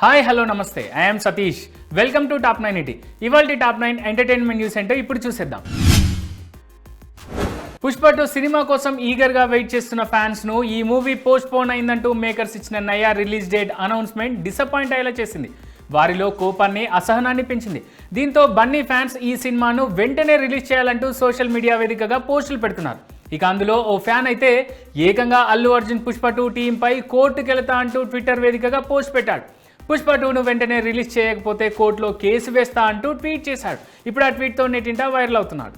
Hi hello నమస్తే. I'm Satish. Welcome to top nine ET ఇవాళ top nine entertainment news ఏంటో ఇప్పుడు చూసేద్దాం. పుష్ప టూ సినిమా కోసం ఈగర్గా వెయిట్ చేస్తున్న ఫ్యాన్స్ను ఈ మూవీ పోస్ట్ పోన్ అయిందంటూ మేకర్స్ ఇచ్చిన నయా రిలీజ్ డేట్ అనౌన్స్మెంట్ డిసప్పాయింట్ అయ్యేలా చేసింది. వారిలో కోపాన్ని అసహనాన్ని పెంచింది. దీంతో బన్నీ ఫ్యాన్స్ ఈ సినిమాను వెంటనే రిలీజ్ చేయాలంటూ సోషల్ మీడియా వేదికగా పోస్టులు పెడుతున్నారు. ఇక అందులో ఓ ఫ్యాన్ అయితే ఏకంగా అల్లు అర్జున్ పుష్ప టూ టీంపై కోర్టుకెళతా అంటూ ట్విట్టర్ వేదికగా పోస్ట్ పెట్టాడు. పుష్ప టూను వెంటనే రిలీజ్ చేయకపోతే కోర్టులో కేసు వేస్తా అంటూ ట్వీట్ చేశాడు. ఇప్పుడు ఆ ట్వీట్తో నెట్టింటా వైరల్ అవుతున్నాడు.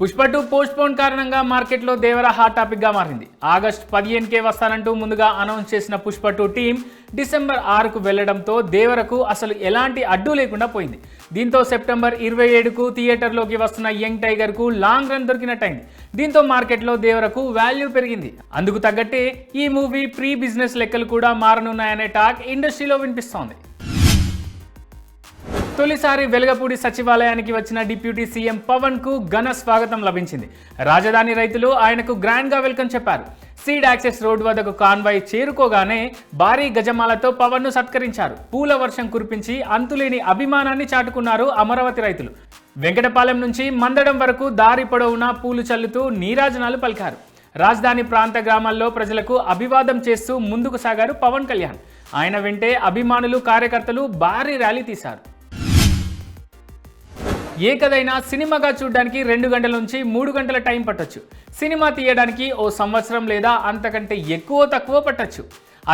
పుష్ప టూ పోస్ట్ పోన్ కారణంగా మార్కెట్లో దేవర హాట్ టాపిక్గా మారింది. ఆగస్ట్ పదిహేనుకే వస్తానంటూ ముందుగా అనౌన్స్ చేసిన పుష్ప టూ టీం డిసెంబర్ ఆరుకు వెళ్ళడంతో దేవరకు అసలు ఎలాంటి అడ్డు లేకుండా పోయింది. దీంతో సెప్టెంబర్ ఇరవై ఏడుకు థియేటర్లోకి వస్తున్న యంగ్ టైగర్కు లాంగ్ రన్ దొరికినట్టయింది. దీంతో మార్కెట్లో దేవరకు వాల్యూ పెరిగింది. అందుకు తగ్గట్టే ఈ మూవీ ప్రీ బిజినెస్ లెక్కలు కూడా మారనున్నాయనే టాక్ ఇండస్ట్రీలో వినిపిస్తోంది. తొలిసారి వెలగపూడి సచివాలయానికి వచ్చిన డిప్యూటీ సీఎం పవన్కు ఘన స్వాగతం లభించింది. రాజధాని రైతులు ఆయనకు గ్రాండ్గా వెల్కమ్ చెప్పారు. సీడ్ యాక్సెస్ రోడ్ వద్దకు కాన్వాయ్ చేరుకోగానే భారీ గజమాలతో పవన్ను సత్కరించారు. పూల వర్షం కురిపించి అంతులేని అభిమానాన్ని చాటుకున్నారు అమరావతి రైతులు. వెంకటపాలెం నుంచి మందడం వరకు దారి పొడవునా పూలు చల్లుతూ నీరాజనాలు పలికారు. రాజధాని ప్రాంత గ్రామాల్లో ప్రజలకు అభివాదం చేస్తూ ముందుకు సాగారు పవన్ కళ్యాణ్. ఆయన వెంటే అభిమానులు కార్యకర్తలు భారీ ర్యాలీ తీశారు. ఏ కథైనా సినిమాగా చూడడానికి రెండు గంటల నుంచి మూడు గంటల టైం పట్టొచ్చు. సినిమా తీయడానికి ఓ సంవత్సరం లేదా అంతకంటే ఎక్కువ తక్కువ పట్టొచ్చు.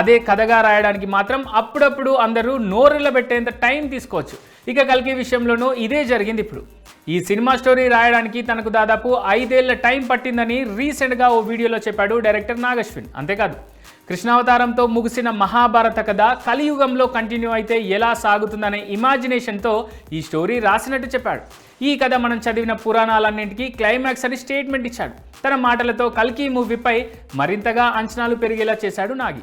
అదే కథగా రాయడానికి మాత్రం అప్పుడప్పుడు అందరూ నోరెళ్ళ పెట్టేంత టైం తీసుకోవచ్చు. ఇక కల్కి విషయంలోనూ ఇదే జరిగింది ఇప్పుడు. ఈ సినిమా స్టోరీ రాయడానికి తనకు దాదాపు ఐదేళ్ళ టైం పట్టిందని రీసెంట్గా ఓ వీడియోలో చెప్పాడు డైరెక్టర్ నాగశ్విన్. అంతేకాదు. కృష్ణావతారంతో ముగిసిన మహాభారత కథ కలియుగంలో కంటిన్యూ అయితే ఎలా సాగుతుందనే ఇమాజినేషన్తో ఈ స్టోరీ రాసినట్టు చెప్పాడు. ఈ కథ మనం చదివిన పురాణాలన్నింటికీ క్లైమాక్స్ అని స్టేట్మెంట్ ఇచ్చాడు. తన మాటలతో కల్కి మూవీపై మరింతగా అంచనాలు పెరిగేలా చేశాడు నాగి.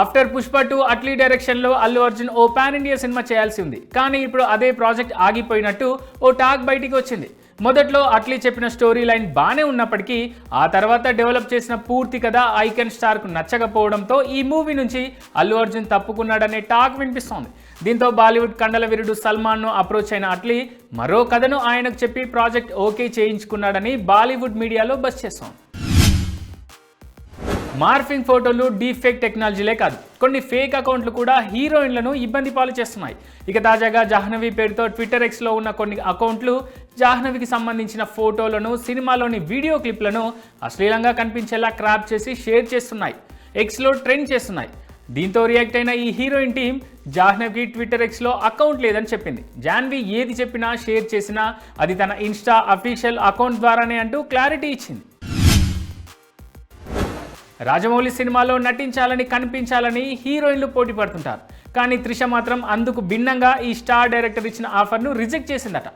ఆఫ్టర్ పుష్ప టూ అట్లీ డైరెక్షన్లో అల్లు అర్జున్ ఓ పాన్ ఇండియా సినిమా చేయాల్సి ఉంది. కానీ ఇప్పుడు అదే ప్రాజెక్ట్ ఆగిపోయినట్టు ఓ టాక్ బయటికి వచ్చింది. మొదట్లో అట్లీ చెప్పిన స్టోరీ లైన్ బాగానే ఉన్నప్పటికీ ఆ తర్వాత డెవలప్ చేసిన పూర్తి కథ ఐకన్ స్టార్కు నచ్చకపోవడంతో ఈ మూవీ నుంచి అల్లు అర్జున్ తప్పుకున్నాడనే టాక్ వినిపిస్తోంది. దీంతో బాలీవుడ్ కండల వీరుడు సల్మాన్ను అప్రోచ్ అయిన అట్లీ మరో కథను ఆయనకు చెప్పి ప్రాజెక్ట్ ఓకే చేయించుకున్నాడని బాలీవుడ్ మీడియాలో బస్ చేస్తోంది. మార్ఫింగ్ ఫోటోలు డీఫేక్ టెక్నాలజీలే కాదు. కొన్ని ఫేక్ అకౌంట్లు కూడా హీరోయిన్లను ఇబ్బంది పాలు చేస్తున్నాయి. ఇక తాజాగా జాహ్నవి పేరుతో ట్విట్టర్ ఎక్స్లో ఉన్న కొన్ని అకౌంట్లు జాహ్నవికి సంబంధించిన ఫోటోలను సినిమాలోని వీడియో క్లిప్లను అశ్లీలంగా కనిపించేలా క్రాప్ చేసి షేర్ చేస్తున్నాయి. ఎక్స్లో ట్రెండ్ చేస్తున్నాయి. దీంతో రియాక్ట్ అయిన ఈ హీరోయిన్ టీం జాహ్నవికి ట్విట్టర్ ఎక్స్లో అకౌంట్ లేదని చెప్పింది. జాన్వి ఏది చెప్పినా షేర్ చేసినా అది తన ఇన్స్టా అఫీషియల్ అకౌంట్ ద్వారానే అంటూ క్లారిటీ ఇచ్చింది. రాజమౌళి సినిమాలో నటించాలని కనిపించాలని హీరోయిన్లు పోటీ పడుతుంటారు. కానీ త్రిష మాత్రం అందుకు భిన్నంగా ఈ స్టార్ డైరెక్టర్ ఇచ్చిన ఆఫర్ను రిజెక్ట్ చేసిందట.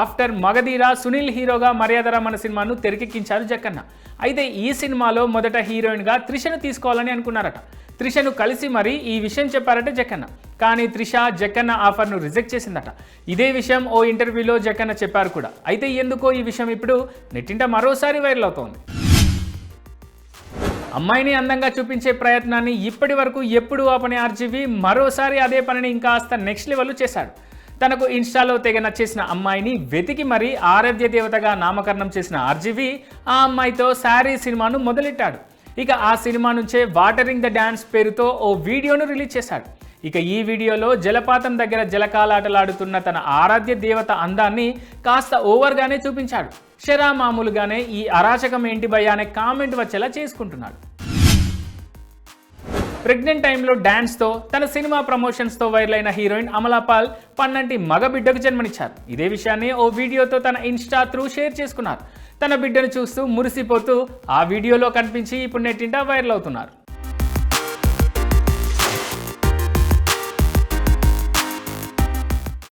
ఆఫ్టర్ మగధీర సునీల్ హీరోగా మర్యాదరా మన సినిమాను తెరకెక్కించారు జక్కన్న అయితే ఈ సినిమాలో మొదట హీరోయిన్గా త్రిషను తీసుకోవాలని అనుకున్నారట. త్రిషను కలిసి మరీ ఈ విషయం చెప్పారట జక్కన్న కానీ త్రిష జక్కన్న ఆఫర్ను రిజెక్ట్ చేసిందట. ఇదే విషయం ఓ ఇంటర్వ్యూలో జక్కన్న చెప్పారు కూడా. అయితే ఎందుకో ఈ విషయం ఇప్పుడు నెట్టింట మరోసారి వైరల్ అవుతోంది. అమ్మాయిని అందంగా చూపించే ప్రయత్నాన్ని ఇప్పటి వరకు ఎప్పుడు ఆపని ఆర్జీవి మరోసారి అదే పనిని ఇంకాస్త నెక్స్ట్ లెవెల్ చేశాడు. తనకు ఇన్స్టాలో తెగ నచ్చేసిన అమ్మాయిని వెతికి మరీ ఆరాధ్య దేవతగా నామకరణం చేసిన ఆర్జీవి ఆ అమ్మాయితో శారీ సినిమాను మొదలెట్టాడు. ఇక ఆ సినిమా నుంచే వాటరింగ్ ద డ్యాన్స్ పేరుతో ఓ వీడియోను రిలీజ్ చేశాడు. ఇక ఈ వీడియోలో జలపాతం దగ్గర జలకాలాటలాడుతున్న తన ఆరాధ్య దేవత అందాన్ని కాస్త ఓవర్గానే చూపించాడు. షరా మామూలుగానే ఈ అరాచకం ఏంటి భయ్యా అనే కామెంట్ వచ్చేలా చేసుకుంటున్నాడు. ప్రెగ్నెంట్ టైంలో డ్యాన్స్తో తన సినిమా ప్రమోషన్స్తో వైరల్ అయిన హీరోయిన్ అమలాపాల్ పన్నంటి మగ బిడ్డకు జన్మనిచ్చారు. ఇదే విషయాన్ని ఓ వీడియోతో తన ఇన్స్టా త్రూ షేర్ చేసుకున్నారు. తన బిడ్డను చూస్తూ మురిసిపోతూ ఆ వీడియోలో కనిపించి ఇప్పుడు నెట్టింటా వైరల్ అవుతున్నారు.